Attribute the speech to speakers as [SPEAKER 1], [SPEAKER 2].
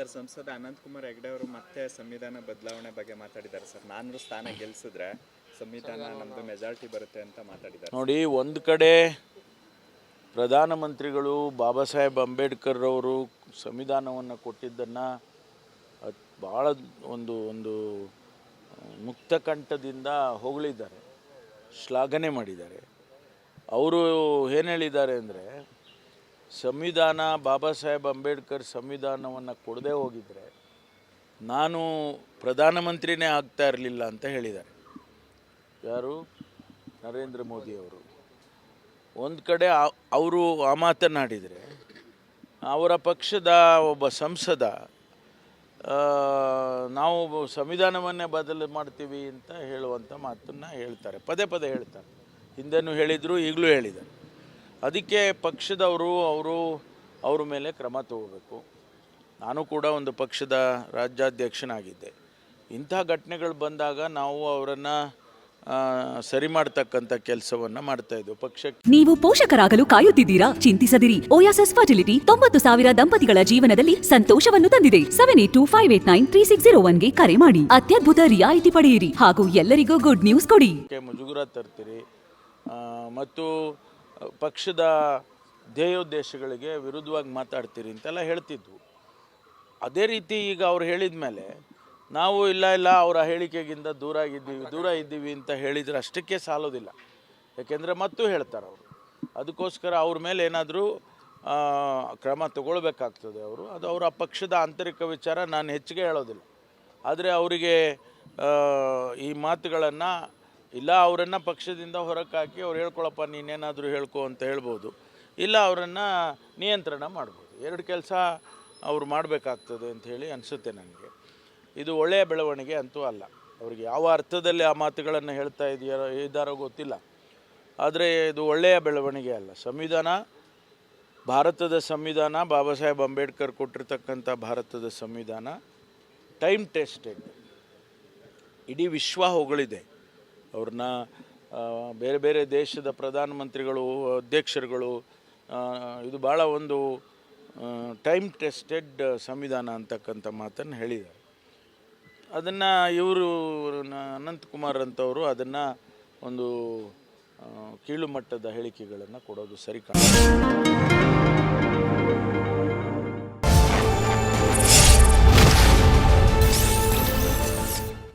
[SPEAKER 1] Sir ಸಂಸದ ಅನಂತಕುಮಾರ್ ಹೆಗ್ಡೆ ಅವರು ಮತ್ತೆ ಸಂವಿಧಾನ ಬದಲಾವಣೆ ಬಗ್ಗೆ ಮಾತಾಡಿದ್ದಾರೆ ಸರ್. ನಾನು ಸ್ಥಾನ ಗೆಲ್ಸಿದ್ರೆ ಸಂವಿಧಾನ ನಮ್ದು ಮೆಜಾರಿಟಿ ಬರುತ್ತೆ ಅಂತ ಮಾತಾಡಿದ್ದಾರೆ.
[SPEAKER 2] ನೋಡಿ ಒಂದು ಕಡೆ ಪ್ರಧಾನಮಂತ್ರಿಗಳು ಬಾಬಾ ಸಾಹೇಬ್ ಅಂಬೇಡ್ಕರ್ ಅವರು ಸಂವಿಧಾನವನ್ನು ಕೊಟ್ಟಿದ್ದನ್ನು ಭಾಳ ಒಂದು ಒಂದು ಮುಕ್ತಕಂಠದಿಂದ ಮುಕ್ತ ಕಂಠದಿಂದ ಹೊಗಳಿದ್ದಾರೆ ಶ್ಲಾಘನೆ ಮಾಡಿದ್ದಾರೆ. ಅವರು ಏನು ಹೇಳಿದ್ದಾರೆ ಅಂದರೆ ಸಂವಿಧಾನ, ಬಾಬಾ ಸಾಹೇಬ್ ಅಂಬೇಡ್ಕರ್ ಸಂವಿಧಾನವನ್ನು ಕೊಡದೇ ಹೋಗಿದ್ರೆ ನಾನು ಪ್ರಧಾನಮಂತ್ರಿನೇ ಆಗ್ತಾ ಇರಲಿಲ್ಲ ಅಂತ ಹೇಳಿದ್ದಾರೆ. ಯಾರು? ನರೇಂದ್ರ ಮೋದಿ ಅವರು. ಒಂದು ಕಡೆ ಅವರು ಆ ಮಾತನಾಡಿದರೆ ಅವರ ಪಕ್ಷದ ಒಬ್ಬ ಸಂಸದ ನಾವು ಸಂವಿಧಾನವನ್ನೇ ಬದಲು ಮಾಡ್ತೀವಿ ಅಂತ ಹೇಳುವಂಥ ಮಾತನ್ನು ಹೇಳ್ತಾರೆ. ಪದೇ ಪದೇ ಹೇಳ್ತಾರೆ. ಹಿಂದೆನೂ ಹೇಳಿದರು, ಈಗಲೂ ಹೇಳಿದ್ದಾರೆ. ಅದಕ್ಕೆ ಪಕ್ಷದವರು ಅವರು ಅವ್ರ ಮೇಲೆ ಕ್ರಮ ತಗೋಬೇಕು. ನಾನು ಕೂಡ ಒಂದು ಪಕ್ಷದ ರಾಜ್ಯಾಧ್ಯಕ್ಷನಾಗಿದ್ದೆ. ಇಂಥ ಘಟನೆಗಳು ಬಂದಾಗ ನಾವು ಅವರನ್ನು ಸರಿ ಮಾಡ್ತಕ್ಕಂಥ ಮಾಡ್ತಾ ಇದ್ದು ಪಕ್ಷಕ್ಕೆ
[SPEAKER 3] ನೀವು ಪೋಷಕರಾಗಲು ಕಾಯುತ್ತಿದ್ದೀರಾ? ಚಿಂತಿಸದಿರಿ. ಓಯಾಸಸ್ ಫರ್ಟಿಲಿಟಿ ತೊಂಬತ್ತು ಸಾವಿರ ದಂಪತಿಗಳ ಜೀವನದಲ್ಲಿ ಸಂತೋಷವನ್ನು ತಂದಿದೆ. Seven eight two five eight nine three six zero ಒನ್ಗೆ ಕರೆ ಮಾಡಿ. ಅತ್ಯದ್ಭುತ ರಿಯಾಯಿತಿ ಪಡೆಯಿರಿ ಹಾಗೂ ಎಲ್ಲರಿಗೂ ಗುಡ್ ನ್ಯೂಸ್ ಕೊಡಿ.
[SPEAKER 2] ಮುಜುಗರ ತರ್ತೀರಿ. ಮತ್ತು ಪಕ್ಷದ ಧ್ಯೇಯೋದ್ದೇಶಗಳಿಗೆ ವಿರುದ್ಧವಾಗಿ ಮಾತಾಡ್ತೀರಿ ಅಂತೆಲ್ಲ ಹೇಳ್ತಿದ್ವು. ಅದೇ ರೀತಿ ಈಗ ಅವ್ರು ಹೇಳಿದ ಮೇಲೆ ನಾವು ಇಲ್ಲ ಇಲ್ಲ, ಅವರ ಹೇಳಿಕೆಗಿಂತ ದೂರ ಇದ್ದೀವಿ ದೂರ ಇದ್ದೀವಿ ಅಂತ ಹೇಳಿದರೆ ಅಷ್ಟಕ್ಕೆ ಸಾಲೋದಿಲ್ಲ. ಯಾಕೆಂದರೆ ಮತ್ತೂ ಹೇಳ್ತಾರೆ ಅವರು. ಅದಕ್ಕೋಸ್ಕರ ಅವ್ರ ಮೇಲೆ ಏನಾದರೂ ಕ್ರಮ ತಗೊಳ್ಬೇಕಾಗ್ತದೆ ಅವರು. ಅದು ಅವರ ಪಕ್ಷದ ಆಂತರಿಕ ವಿಚಾರ ನಾನು ಹೆಚ್ಚಿಗೆ ಹೇಳೋದಿಲ್ಲ. ಆದರೆ ಅವರಿಗೆ ಈ ಮಾತುಗಳನ್ನು ಇಲ್ಲ, ಅವರನ್ನು ಪಕ್ಷದಿಂದ ಹೊರಕಾಕಿ ಅವ್ರು ಹೇಳ್ಕೊಳಪ್ಪ, ನೀನೇನಾದರೂ ಹೇಳ್ಕೊ ಅಂತ ಹೇಳ್ಬೋದು. ಇಲ್ಲ, ಅವರನ್ನು ನಿಯಂತ್ರಣ ಮಾಡ್ಬೋದು. ಎರಡು ಕೆಲಸ ಅವ್ರು ಮಾಡಬೇಕಾಗ್ತದೆ ಅಂತ ಹೇಳಿ ಅನಿಸುತ್ತೆ ನನಗೆ. ಇದು ಒಳ್ಳೆಯ ಬೆಳವಣಿಗೆ ಅಂತೂ ಅಲ್ಲ. ಅವ್ರಿಗೆ ಯಾವ ಅರ್ಥದಲ್ಲಿ ಆ ಮಾತುಗಳನ್ನು ಹೇಳ್ತಾ ಇದೆಯಾರೋ, ಇದ್ದಾರೋ ಗೊತ್ತಿಲ್ಲ. ಆದರೆ ಇದು ಒಳ್ಳೆಯ ಬೆಳವಣಿಗೆ ಅಲ್ಲ. ಸಂವಿಧಾನ, ಭಾರತದ ಸಂವಿಧಾನ ಬಾಬಾ ಸಾಹೇಬ್ ಅಂಬೇಡ್ಕರ್ ಕೊಟ್ಟಿರ್ತಕ್ಕಂಥ ಭಾರತದ ಸಂವಿಧಾನ, ಟೈಮ್ ಟೆಸ್ಟೆಡ್. ಇಡೀ ವಿಶ್ವ ಹೊಗಳಿದೆ. ಅವ್ರನ್ನ ಬೇರೆ ಬೇರೆ ದೇಶದ ಪ್ರಧಾನಮಂತ್ರಿಗಳು, ಅಧ್ಯಕ್ಷರುಗಳು ಇದು ಭಾಳ ಒಂದು ಟೈಮ್ ಟೆಸ್ಟೆಡ್ ಸಂವಿಧಾನ ಅಂತಕ್ಕಂಥ ಮಾತನ್ನು ಹೇಳಿದ್ದಾರೆ. ಅದನ್ನು ಇವರು ಅನಂತಕುಮಾರ್ ಅಂತವರು ಅದನ್ನು ಒಂದು ಕೀಳುಮಟ್ಟದ ಹೇಳಿಕೆಗಳನ್ನು ಕೊಡೋದು ಸರಿ ಕಾಣ